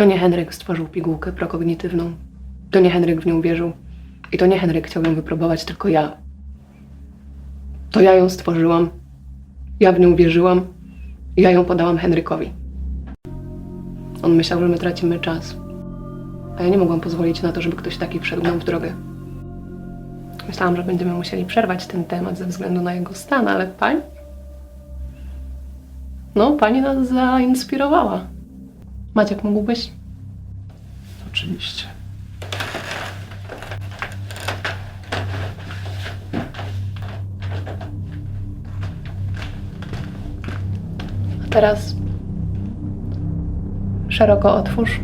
To nie Henryk stworzył pigułkę prokognitywną. To nie Henryk w nią wierzył. I to nie Henryk chciał ją wypróbować, tylko ja. To ja ją stworzyłam. Ja w nią wierzyłam. Ja ją podałam Henrykowi. On myślał, że my tracimy czas. A ja nie mogłam pozwolić na to, żeby ktoś taki wszedł nam w drogę. Myślałam, że będziemy musieli przerwać ten temat ze względu na jego stan, ale pani. No, pani nas zainspirowała. Maciek, mógłbyś? Oczywiście. A teraz szeroko otwórz.